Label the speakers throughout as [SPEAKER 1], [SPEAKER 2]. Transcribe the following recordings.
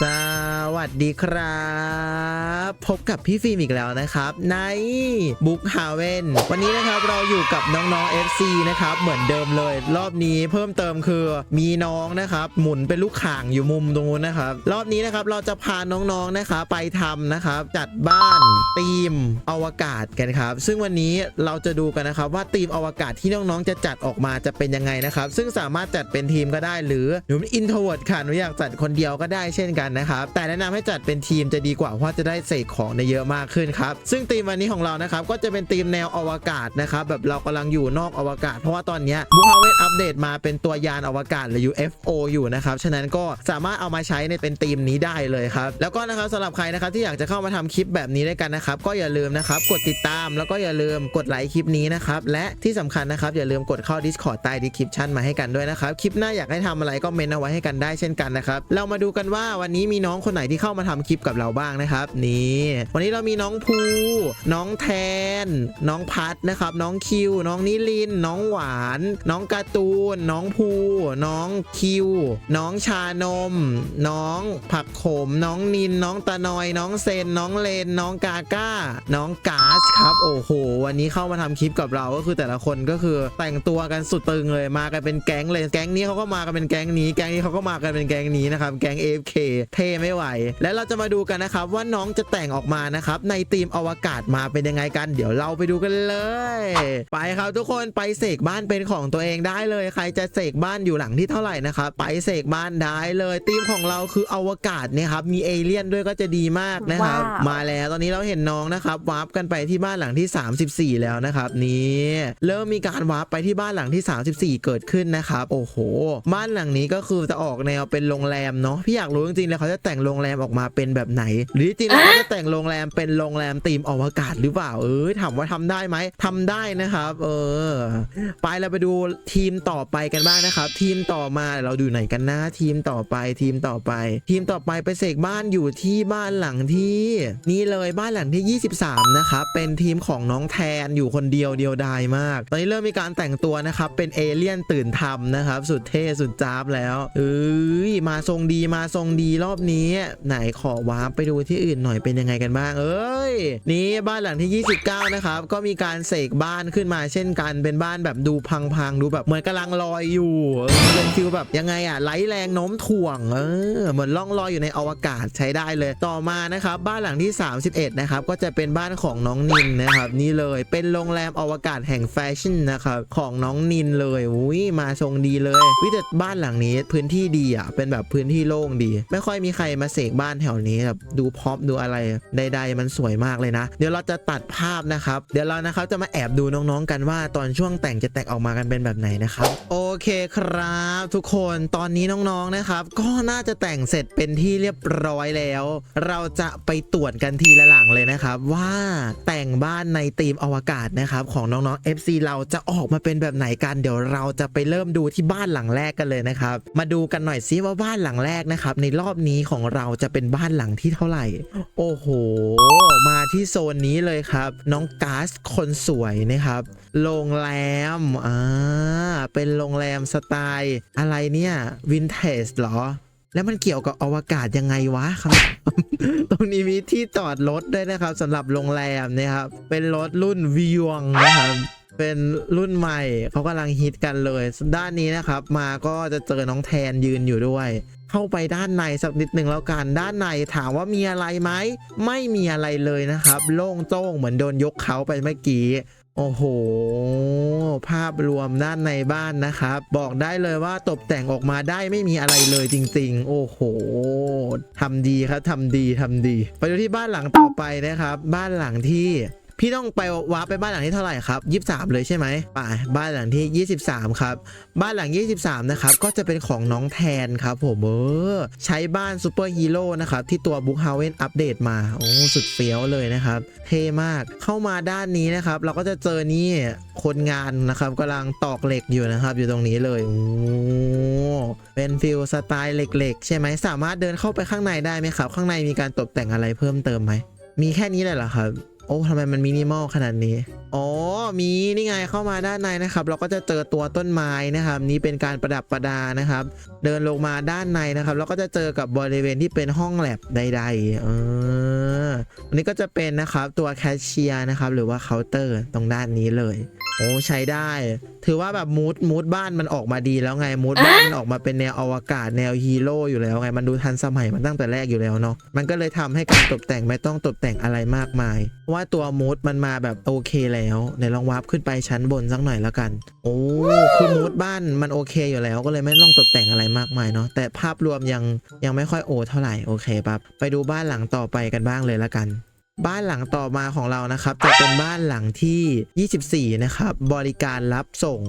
[SPEAKER 1] ส วัสดีครับ พบกับพี่ฟิล์มอีกแล้วนะครับ ในบุ๊กฮาเวนวันนี้นะครับเราอยู่กับน้องๆ FC นะครับ เหมือนเดิมเลย รอบนี้เพิ่มเติมคือมีน้องนะครับ หมุนเป็นลูกข่างอยู่มุมตรงนู้นนะครับ รอบนี้นะครับเราจะพาน้องๆนะครับไปทำนะครับ จัดบ้านธีมอวกาศกันครับ ซึ่งวันนี้เราจะดูกันนะครับว่าธีมอวกาศที่น้องๆจะจัดออกมาจะเป็นยังไงนะครับ ซึ่งสามารถจัดเป็นทีมก็ได้ หรือหนูเป็นอินโทรเวิร์ดค่ะหนูอยากจัดคนเดียวก็ได้เช่นกันนะครับแต่นะนำให้จัดเป็นทีมจะดีกว่าเพราะจะได้เสกของได้เยอะมากขึ้นครับซึ่งธีมวันนี้ของเรานะครับก็จะเป็นธีมแนวอวกาศนะครับแบบเรากำลังอยู่นอกอวกาศ เพราะว่าตอนนี้บูฮาเวนอัปเดตมาเป็นตัวยานอวกาศหรือ UFO อยู่นะครับฉะนั้นก็สามารถเอามาใช้ในเป็นธีมนี้ได้เลยครับแล้วก็นะครับสำหรับใครนะครับที่อยากจะเข้ามาทำคลิปแบบนี้ด้วยกันนะครับก็อย่าลืมนะครับกดติดตามแล้วก็อย่าลืมกดไลค์คลิปนี้นะครับและที่สำคัญนะครับอย่าลืมกดเข้า Discord ใต้ description มาให้กันด้วยนะครับคลิปหน้าอยากให้ทำอะไรก็เมนเอาไว้ให้กันได้เช่นกันนะครับเรามาดูกันว่าวันนี้มีน้องคนไหนที่เข้ามาทำคลิปกับเราบ้างนะครับนี่วันนี้เรามีน้องภู น้องแทน น้องพัดนะครับ น้องคิว น้องนิลิน น้องหวาน น้องการ์ตูน น้องภู น้องคิว น้องชานม น้องผักขม น้องนิน น้องตะนอย น้องเซน น้องเลน น้องกาก้า น้องกาสครับ โอ้โห วันนี้เข้ามาทำคลิปกับเราก็คือแต่ละคนก็คือแต่งตัวกันสุดตึงเลยมากันเป็นแก๊งเลยแก๊งนี้เขาก็มากันเป็นแก๊งนี้ แก๊งนี้เขาก็มากันเป็นแก๊งนี้นะครับแก๊ง AFK เท่ไม่ไหวและเราจะมาดูกันนะครับว่าน้องจะแต่งออกมานะครับในทีมอวกาศมาเป็นยังไงกันเดี๋ยวเราไปดูกันเลย ไปครับทุกคนไปเสกบ้านเป็นของตัวเองได้เลย ใครจะเสกบ้านอยู่หลังที่เท่าไหร่นะครับไปเสกบ้านได้เลยทีมของเราคืออวกาศเนี่ยครับมีเอเลี่ยนด้วยก็จะดีมากนะครับ
[SPEAKER 2] ว้าว
[SPEAKER 1] มาแล้วตอนนี้เราเห็นน้องนะครับวาร์ปกันไปที่บ้านหลังที่ 34 แล้วนะครับนี่เริ่มมีการวาร์ปไปที่บ้านหลังที่ 34 เกิดขึ้นนะครับโอ้โห บ้านหลังนี้ก็คือจะออกแนวเป็นโรงแรมเนาะพี่อยากรู้จริงๆแล้วเขาจะแต่งโรงแรแรมออกมาเป็นแบบไหน หรือจริงๆแล้วเขาจะแต่งโรงแรมเป็นโรงแรมธีมอวกาศหรือเปล่า เออถามว่าทำได้ไหมทำได้นะครับ เออ ไปเราไปดูทีมต่อไปกันบ้างนะครับ ทีมต่อมาเราดูไหนกันนะทีมต่อไปทีมต่อไป ทีมต่อไปไปเสกบ้านอยู่ที่บ้านหลังที่ นี่เลยบ้านหลังที่ 23 นะครับ เป็นทีมของน้องแทนอยู่คนเดียวเดียวดายมาก ตอนนี้เริ่มมีการแต่งตัวนะครับ เป็นเอเลี่ยนตื่นทำนะครับ สุดเท่สุดจ้าบแล้วเอ้ยมาทรงดีมาทรงดีรอบนี้ไหนขอวาร์ปไปดูที่อื่นหน่อยเป็นยังไงกันบ้าง เอ้ย นี่บ้านหลังที่ 29 นะครับ ก็มีการเสกบ้านขึ้นมาเช่นกัน เป็นบ้านแบบดูพังๆ ดูแบบเหมือนกำลังลอยอยู่เป็นฟิลแบบยังไงอะไร้แรงโน้มถ่วง เออ เหมือนล่องลอยอยู่ในอวกาศใช้ได้เลย ต่อมานะครับ บ้านหลังที่ 31 นะครับ ก็จะเป็นบ้านของน้องนินนะครับ นี่เลยเป็นโรงแรมอวกาศแห่งแฟชั่นนะครับของน้องนินเลยอุ้ยมาทรงดีเลย วิแต่บ้านหลังนี้พื้นที่ดีอะเป็นแบบพื้นที่โล่งดี ไม่ค่อยมีใครมาเสกบ้านแถวนี้แบบดูพร็อพดูอะไรใดๆมันสวยมากเลยนะ เดี๋ยวเราจะตัดภาพนะครับ เดี๋ยวเรานะครับจะมาแอบดูน้องๆกันว่าตอนช่วงแต่งจะแต่งออกมากันเป็นแบบไหนนะครับโอเคครับ ทุกคนตอนนี้น้องๆนะครับ ก็น่าจะแต่งเสร็จเป็นที่เรียบร้อยแล้ว เราจะไปตรวจกันทีละหลังเลยนะครับ ว่าแต่งบ้านในธีมอวกาศนะครับ ของน้องๆ FC เราจะออกมาเป็นแบบไหนกัน เดี๋ยวเราจะไปเริ่มดูที่บ้านหลังแรกกันเลยนะครับ มาดูกันหน่อยซิว่าบ้านหลังแรกนะครับ ในรอบนี้ของเราจะเป็นบ้านหลังที่เท่าไหร่ โอ้โห มาที่โซนนี้เลยครับ น้องก๊าซคนสวยนะครับ โรงแรม อ่า เป็นโรงแรมสไตล์อะไรเนี่ย วินเทจเหรอ แล้วมันเกี่ยวกับอวกาศยังไงวะครับตรงนี้มีที่จอดรถด้วยนะครับสำหรับโรงแรมนะครับ เป็นรถรุ่นวิวงนะครับ เป็นรุ่นใหม่เขากำลังฮิตกันเลย ด้านนี้นะครับ มาก็จะเจอน้องแทนยืนอยู่ด้วย เข้าไปด้านในสักนิดหนึ่งแล้วกัน ด้านในถามว่ามีอะไรไหมไม่มีอะไรเลยนะครับ โล่งโจ้งเหมือนโดนยกเขาไปเมื่อกี้โอ้โห ภาพรวมด้านในบ้านนะครับ บอกได้เลยว่าตกแต่งออกมาได้ไม่มีอะไรเลยจริง ๆ โอ้โหทำดีครับทำดีทำดี ไปดูที่บ้านหลังต่อไปนะครับ บ้านหลังที่ พี่ต้องไปวาร์ปไปบ้านหลังที่เท่าไหร่ครับ 23 เลยใช่ไหมไปบ้านหลังที่ 23 ครับ บ้านหลัง 23 นะครับ ก็จะเป็นของน้องแทนครับผมเออใช้บ้านซูเปอร์ฮีโร่นะครับ ที่ตัวบุ๊กฮาเวนอัปเดตมา โอ้สุดเฟี้ยวเลยนะครับ เท่มากเข้ามาด้านนี้นะครับ เราก็จะเจอนี่คนงานนะครับกำลังตอกเหล็กอยู่นะครับ อยู่ตรงนี้เลยโอ้เป็นฟิลสไตล์เหล็กๆ ใช่ไหมสามารถเดินเข้าไปข้างในได้ไหมครับ ข้างในมีการตกแต่งอะไรเพิ่มเติมไหมมีแค่นี้เลยเหรอครับ โอ้ทำไมมันมินิมอลขนาดนี้อ๋อมีนี่ไงเข้ามาด้านในนะครับ เราก็จะเจอตัวต้นไม้นะครับ นี่เป็นการประดับประดานะครับ เดินลงมาด้านในนะครับเราก็จะเจอกับบริเวณที่เป็นห้องแลบใดๆเอออันนี้ก็จะเป็นนะครับตัวแคชเชียร์นะครับ หรือว่าเคาน์เตอร์ตรงด้านนี้เลย โอ้ใช้ได้ ถือว่าแบบมูดมูดบ้านมันออกมาดีแล้วไงมูดบ้านมันออกมาเป็นแนวอวกาศแนวฮีโร่อยู่แล้วไงมันดูทันสมัยมันตั้งแต่แรกอยู่แล้วเนาะมันก็เลยทำให้การตกแต่งไม่ต้องตกแต่งอะไรมากมายเพราะว่าตัวมูดมันมาแบบโอเคแล้วในลองวาร์ปขึ้นไปชั้นบนสักหน่อยแล้วกัน โอ้คือมูดบ้านมันโอเคอยู่แล้ว ก็เลยไม่ต้องตกแต่งอะไรมากมายเนาะแต่ภาพรวมยังยังไม่ค่อยโอเท่าไหร่โอเคปั๊บไปดูบ้านหลังต่อไปกันบ้างเลยละกัน บ้านหลังต่อมาของเรานะครับ จะเป็นบ้านหลังที่ 24 นะครับ บริการรับส่ง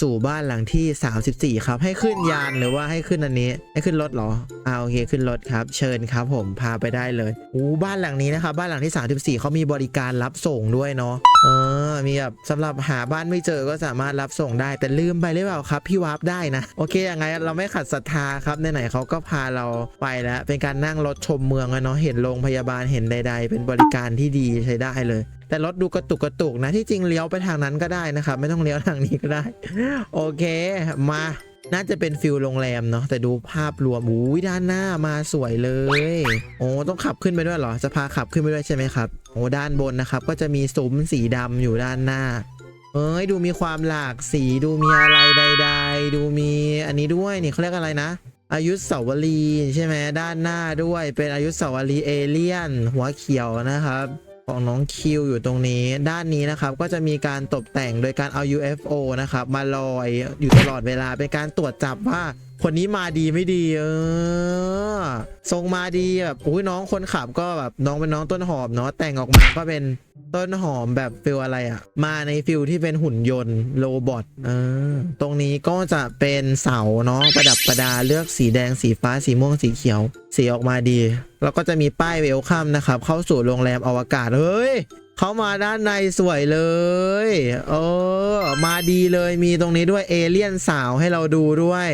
[SPEAKER 1] สู่บ้านหลังที่ 34 ครับ ให้ขึ้นยานหรือว่าให้ขึ้นอันนี้ ให้ขึ้นรถเหรอเอาโอเคขึ้นรถครับ เชิญครับ ผมพาไปได้เลยอู้บ้านหลังนี้นะครับบ้านหลังที่ 34เขามีบริการรับส่งด้วยเนาะเออมีแบบสำหรับหาบ้านไม่เจอก็สามารถรับส่งได้ แต่ลืมไปหรือเปล่าครับพี่วาร์ปได้นะโอเคยังไงเราไม่ขัดศรัทธาครับไหนๆเขาก็พาเราไปแล้ว เป็นการนั่งรถชมเมืองอะเนาะเห็นโรงพยาบาลเห็นใด ๆ เป็นบริการที่ดีใช้ได้เลย แต่รถดูกระตุกกระตุกนะที่จริงเลี้ยวไปทางนั้นก็ได้นะครับ ไม่ต้องเลี้ยวทางนี้ก็ได้ โอเคมาน่าจะเป็นฟิลโรงแรมเนาะแต่ดูภาพรวมอุ้ด้านหน้ามาสวยเลย โอ้ต้องขับขึ้นไปด้วยเหรอ จะพาขับขึ้นไปด้วยใช่ไหมครับโอ้ด้านบนนะครับ ก็จะมีซุ้มสีดำอยู่ด้านหน้า เอ้ยดูมีความหลากสีดูมีอะไรใด ๆ ดูมีอันนี้ด้วยนี่เขาเรียกอะไรนะอายุสาวรีใช่ไหมด้านหน้าด้วยเป็นอายุสาวรีเอเลี่ยน หัวเขียวนะครับ ของน้องคิวอยู่ตรงนี้ด้านนี้นะครับก็จะมีการตกแต่งโดยการเอา UFO นะครับมาลอยอยู่ตลอดเวลาเป็นการตรวจจับว่า คนนี้มาดีไม่ดีเออทรงมาดีแบบอุ้ยน้องคนขับก็แบบน้องเป็นน้องต้นหอมเนาะแต่งออกมาก็เป็นต้นหอมแบบฟิลอะไรอะมาในฟิลที่เป็นหุ่นยนต์โรบอทเออตรงนี้ก็จะเป็นเสาเนาะประดับประดาเลือกสีแดงสีฟ้าสีม่วงสีเขียว สีออกมาดี แล้วก็จะมีป้ายเวลคัมนะครับ เข้าสู่โรงแรมอวกาศเฮ้ยเขามาด้านในสวยเลย เออ มาดีเลยมีตรงนี้ด้วยเอเลี่ยนสาวให้เราดูด้วย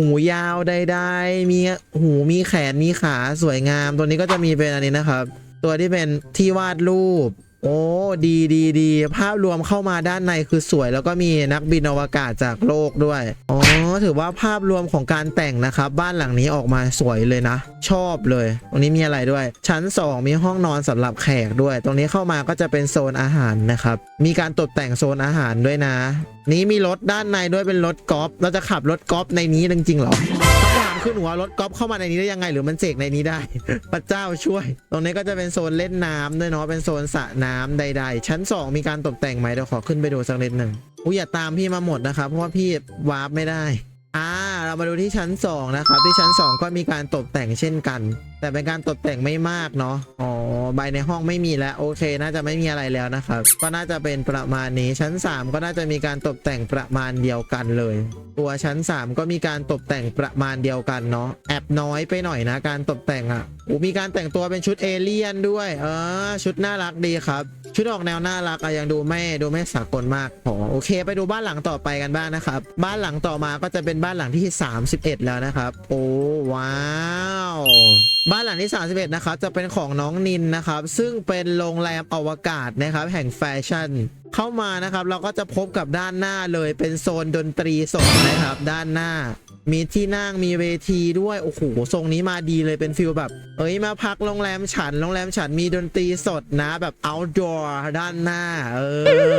[SPEAKER 1] หูยาวใดๆมีหูมีแขนมีขาสวยงาม ตัวนี้ก็จะมีเป็นอันนี้นะครับ ตัวที่เป็นที่วาดรูป โอ้ดีดีดีภาพรวมเข้ามาด้านในคือสวย แล้วก็มีนักบินอวกาศจากโลกด้วยอ๋อถือว่าภาพรวมของการแต่งนะครับ บ้านหลังนี้ออกมาสวยเลยนะ ชอบเลยตรงนี้มีอะไรด้วย ชั้น 2 มีห้องนอนสำหรับแขกด้วย ตรงนี้เข้ามาก็จะเป็นโซนอาหารนะครับ มีการตกแต่งโซนอาหารด้วยนะ นี้มีรถด้านในด้วยเป็นรถกอล์ฟเราจะขับรถกอล์ฟในนี้จริงๆหรอ คืองถามขึ้นหัวารถกอล์ฟเข้ามาในนี้ได้ยังไง หรือมันเสกในนี้ได้ พระเจ้าช่วย ตรงนี้ก็จะเป็นโซนเล่นน้ำด้วยเนาะเป็นโซนสระน้ำใด ๆ ชั้น 2 มีการตกแต่งไหมเดี๋ยวขอขึ้นไปดูสักนิดหนึ่งอุ้ยอย่าตามพี่มาหมดนะครับเพราะว่าพี่วาร์ปไม่ได้อ่าเรามาดูที่ชั้น 2 นะครับ ที่ชั้น 2 ก็มีการตกแต่งเช่นกัน แต่เป็นการตกแต่งไม่มากเนาะ อ๋อ ใบในห้องไม่มีแล้ว โอเค น่าจะไม่มีอะไรแล้วนะครับ ก็น่าจะเป็นประมาณนี้ ชั้น 3 ก็น่าจะมีการตกแต่งประมาณเดียวกันเลย ตัวชั้น 3 ก็มีการตกแต่งประมาณเดียวกันเนาะ แอบน้อยไปหน่อยนะ การตกแต่งอะ่ะโอ้มีการแต่งตัวเป็นชุดเอเลี่ยนด้วย เออ ชุดน่ารักดีครับ ชุดออกแนวน่ารักอะยังดูไม่ดูไม่สากลมากพอโอเค ไปดูบ้านหลังต่อไปกันบ้างนะครับ บ้านหลังต่อมาก็จะเป็นบ้านหลังที่ 31 แล้วนะครับ โอ้ว้าวบ้านหลังที่ 31 นะครับ จะเป็นของน้องนินนะครับ ซึ่งเป็นโรงแรมอวกาศนะครับ แห่งแฟชั่น เข้ามานะครับ เราก็จะพบกับด้านหน้าเลยเป็นโซนดนตรีสดนะครับ ด้านหน้า มีที่นั่งมีเวทีด้วย โอ้โหทรงนี้มาดีเลยเป็นฟิลแบบ เอ้ยมาพักโรงแรมฉัน โรงแรมฉันมีดนตรีสดนะแบบ outdoor ด้านหน้า เอ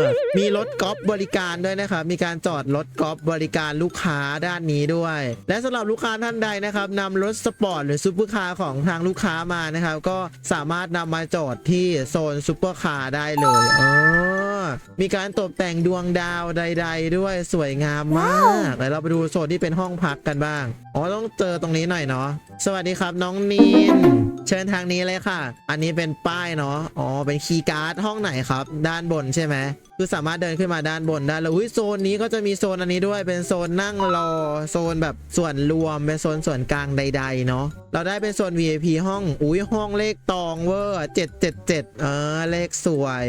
[SPEAKER 1] อ มีรถกอล์ฟบริการด้วยนะครับ มีการจอดรถกอล์ฟบริการลูกค้าด้านนี้ด้วย และสำหรับลูกค้าท่านใดนะครับนำรถสปอร์ตหรือซูเปอร์คาร์ของทางลูกค้ามานะครับ ก็สามารถนำมาจอดที่โซนซูเปอร์คาร์ได้เลยเออ มีการตกแต่งดวงดาวใด ๆ ด้วยสวยงามมากเดี๋ยวเราไปดูโซนที่เป็นห้องพักกันบ้าง อ๋อต้องเจอตรงนี้หน่อยเนาะ สวัสดีครับน้องนินเชิญทางนี้เลยค่ะ อันนี้เป็นป้ายเนาะ อ๋อเป็นคีย์การ์ดห้องไหนครับ ด้านบนใช่ไหมคือสามารถเดินขึ้นมาด้านบนได้แล้วอุ้ยโซนนี้ก็จะมีโซนอันนี้ด้วยเป็นโซนนั่งรอโซนแบบส่วนรวมเป็นโซนส่วนกลางใด ๆ เนาะเราได้เป็นโซน VIP ห้องอุ้ยห้องเลขตองเวอร์777เออเลขสวย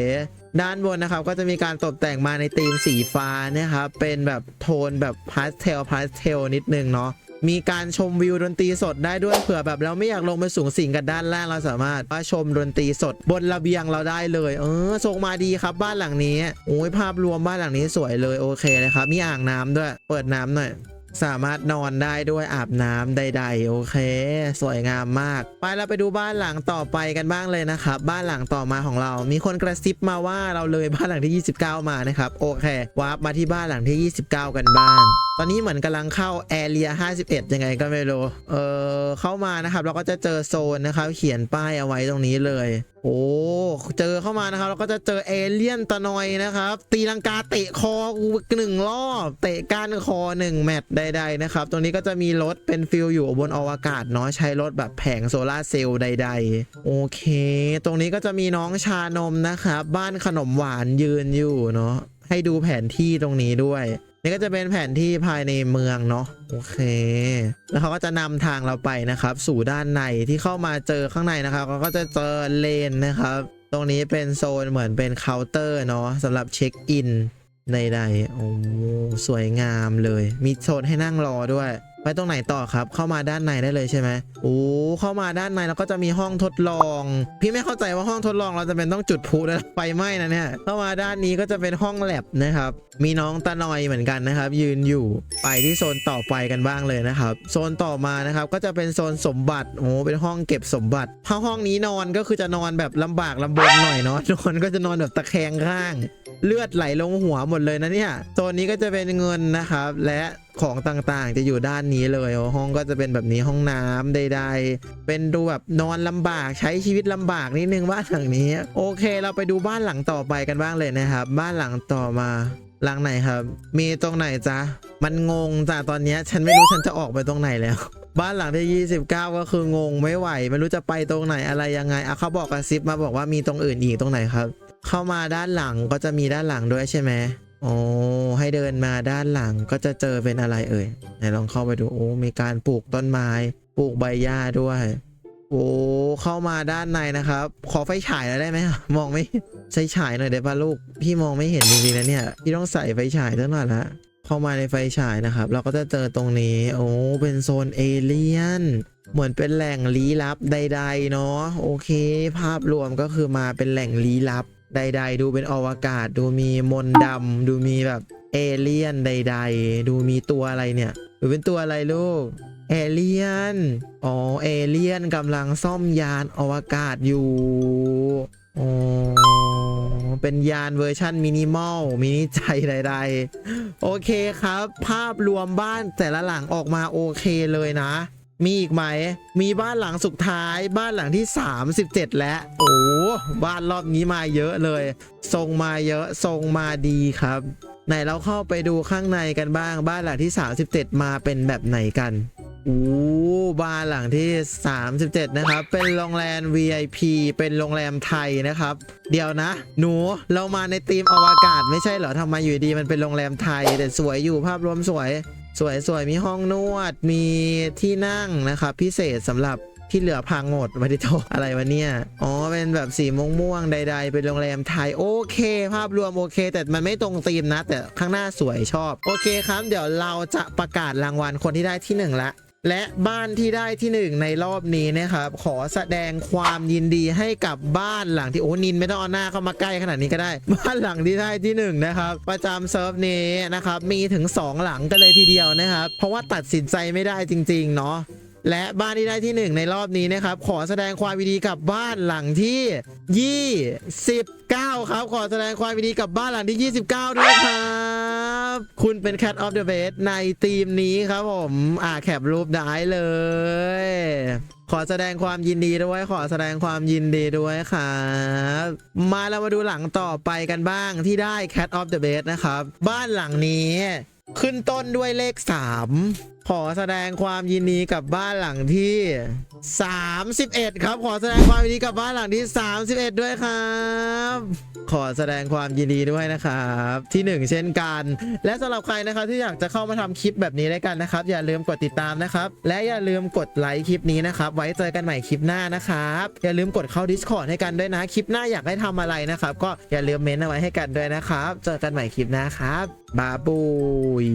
[SPEAKER 1] ด้านบนนะครับก็จะมีการตกแต่งมาในธีมสีฟ้านะครับเป็นแบบโทนแบบพาสเทลพาสเทลนิดนึงเนาะมีการชมวิวดนตรีสดได้ด้วยเผื่อแบบเราไม่อยากลงไปสูงสิงกันด้านล่างเราสามารถมาชมดนตรีสดบนระเบียงเราได้เลย เออทรงมาดีครับบ้านหลังนี้โอ้ยภาพรวมบ้านหลังนี้สวยเลยโอเคเลยครับมีอ่างน้ำด้วย เปิดน้ำหน่อย สามารถนอนได้ด้วยอาบน้ำใดๆ โอเค สวยงามมาก ไปเราไปดูบ้านหลังต่อไปกันบ้างเลยนะครับ บ้านหลังต่อมาของเรา มีคนกระซิบมาว่าเราเลยบ้านหลังที่ 29 มานะครับ โอเควาร์ปมาที่บ้านหลังที่ 29 กันบ้างตอนนี้เหมือนกำลังเข้าแอเรีย51 ยังไงก็ไม่รู้ เออเข้ามานะครับ เราก็จะเจอโซนนะครับ เขียนป้ายเอาไว้ตรงนี้เลย โอ้เจอเข้ามานะครับ เราก็จะเจอเอเลี่ยนตะนอยนะครับ ตีลังกาเตะคอกูหนึ่งรอบเตะก้านคอหนึ่งแมตช์ใดๆนะครับ ตรงนี้ก็จะมีรถเป็นฟิลอยู่บนอวกาศเนาะใช้รถแบบแผงโซลาเซลล์ใด ๆ โอเค ตรงนี้ก็จะมีน้องชานมนะครับ บ้านขนมหวานยืนอยู่เนาะให้ดูแผนที่ตรงนี้ด้วย นี่ก็จะเป็นแผนที่ภายในเมืองเนาะโอเค แล้วเขาก็จะนำทางเราไปนะครับ สู่ด้านในที่เข้ามาเจอข้างในนะครับเขาก็จะเจอเลนนะครับ ตรงนี้เป็นโซนเหมือนเป็นเคาน์เตอร์เนาะสำหรับเช็คอินในใดๆโอ้สวยงามเลย มีโซนให้นั่งรอด้วย ไปตรงไหนต่อครับ เข้ามาด้านในได้เลยใช่ไหมโอ้เข้ามาด้านในแล้วก็จะมีห้องทดลอง พี่ไม่เข้าใจว่าห้องทดลองเราจะเป็นต้องจุดพลุด้วยนะไฟไหม้นะเนี่ยเข้ามาด้านนี้ก็จะเป็นห้องแลบนะครับ มีน้องตะนอยเหมือนกันนะครับ ยืนอยู่ไปที่โซนต่อไปกันบ้างเลยนะครับ โซนต่อมานะครับก็จะเป็นโซนสมบัติโอ้เป็นห้องเก็บสมบัติถ้าห้องนี้นอนก็คือจะนอนแบบลำบากลำบนหน่อยเนาะนอนก็จะนอนแบบตะแคงข้าง เลือดไหลลงหัวหมดเลยนะเนี่ยโซนนี้ก็จะเป็นเงินนะครับ และของต่างๆ จะอยู่ด้านนี้เลยห้องก็จะเป็นแบบนี้ห้องน้ำใดๆ เป็นดูแบบนอนลำบากใช้ชีวิตลำบากนิดนึงบ้านหลังนี้ โอเค เราไปดูบ้านหลังต่อไปกันบ้างเลยนะครับ บ้านหลังต่อมาหลังไหนครับ มีตรงไหนจ๊ะ มันงงจ้ะตอนนี้ฉันไม่รู้ฉันจะออกไปตรงไหนแล้ว บ้านหลังที่ 29 ก็คืองงไม่ไหว ไม่รู้จะไปตรงไหนอะไรยังไงอะเขาบอกกระซิบมาบอกว่ามีตรงอื่นอีกตรงไหนครับ เข้ามาด้านหลังก็จะมีด้านหลังด้วยใช่ไหมโอ้ให้เดินมาด้านหลังก็จะเจอเป็นอะไรเอ่ยไหนลองเข้าไปดูโอ้มีการปลูกต้นไม้ ปลูกใบหญ้าด้วย โอ้เข้ามาด้านในนะครับ ขอไฟฉายหน่อยได้ไหมมองไม่ใช้ฉายหน่อยได้ป่ะลูก พี่มองไม่เห็นจริงๆนะเนี่ยพี่ต้องใส่ไฟฉายตั้งหน่อยละเข้ามาในไฟฉายนะครับ เราก็จะเจอตรงนี้ โอ้เป็นโซนเอเลี่ยนเหมือนเป็นแหล่งลี้ลับใด ๆ เนาะโอเค ภาพรวมก็คือมาเป็นแหล่งลี้ลับ ใด ๆ ดูเป็นอวกาศ ดูมีมนดำดูมีแบบเอเลียนใด ๆ ดูมีตัวอะไรเนี่ยดูเป็นตัวอะไรลูกเอเลียน อ๋อ เอเลียนกำลังซ่อมยานอวกาศอยู่ อ๋อ เป็นยานเวอร์ชั่นมินิมอล มินิใจใดๆ โอเคครับ ภาพรวมบ้านแต่ละหลังออกมาโอเคเลยนะ มีอีกไหม มีบ้านหลังสุดท้ายบ้านหลังที่ 37 แล้ว โอ้บ้านรอบนี้มาเยอะเลยทรงมาเยอะทรงมาดีครับ ไหนเราเข้าไปดูข้างในกันบ้าง บ้านหลังที่ 37 มาเป็นแบบไหนกันโอ้บ้านหลังที่ 37 นะครับ เป็นโรงแรม VIP เป็นโรงแรมไทยนะครับ เดี๋ยวนะ หนูเรามาในธีมอวกาศไม่ใช่เหรอทำไมอยู่ดีมันเป็นโรงแรมไทย แต่สวยอยู่ภาพรวมสวย สวยสวยมีห้องนวดมีที่นั่งนะครับพิเศษสำหรับที่เหลือพังหมดวันที่โทษอะไรวะเนี่ย อ๋อ เป็นแบบสีม่วงม่วงๆใด ๆ เป็นโรงแรมไทย โอเค ภาพรวมโอเค แต่มันไม่ตรงธีมนะ แต่ข้างหน้าสวยชอบ โอเคครับ เดี๋ยวเราจะประกาศรางวัลคนที่ได้ที่หนึ่งละ และบ้านที่ได้ที่หนึ่งในรอบนี้นะครับ ขอแสดงความยินดีให้กับบ้านหลังที่โอ้นินไม่ต้องเอาหน้าเข้ามาใกล้ขนาดนี้ก็ได้ บ้านหลังที่ได้ที่หนึ่งนะครับ ประจำเซิร์ฟนี้นะครับ มีถึง 2 หลังกันเลยทีเดียวนะครับ เพราะว่าตัดสินใจไม่ได้จริง ๆ เนาะและบ้านที่ได้ที่หนึ่งในรอบนี้นะครับ ขอแสดงความยินดีกับบ้านหลังที่ 29 ครับ ขอแสดงความยินดีกับบ้านหลังที่ 29 ด้วยครับ คุณเป็น Cat of the Best ในทีมนี้ครับผม อ่าแคปรูปได้เลย ขอแสดงความยินดีด้วย ขอแสดงความยินดีด้วยครับ มาเรามาดูหลังต่อไปกันบ้างที่ได้ Cat of the Best นะครับ บ้านหลังนี้ ขึ้นต้นด้วยเลข 3 ขอแสดงความยินดีกับบ้านหลังที่ 31 ครับ ขอแสดงความยินดีกับบ้านหลังที่ 31 ด้วยครับ ขอแสดงความยินดีด้วยนะครับ ที่ 1 เช่นกัน และสำหรับใครนะครับที่อยากจะเข้ามาทำคลิปแบบนี้ด้วยกันนะครับ อย่าลืมกดติดตามนะครับ และอย่าลืมกดไลค์คลิปนี้นะครับ ไว้เจอกันใหม่คลิปหน้านะครับ อย่าลืมกดเข้า Discord ให้กันด้วยนะคลิปหน้าอยากให้ทำอะไรนะครับ ก็อย่าลืมเมนเอาไว้ให้กันด้วยนะครับ เจอกันใหม่คลิปหน้าครับบาบุย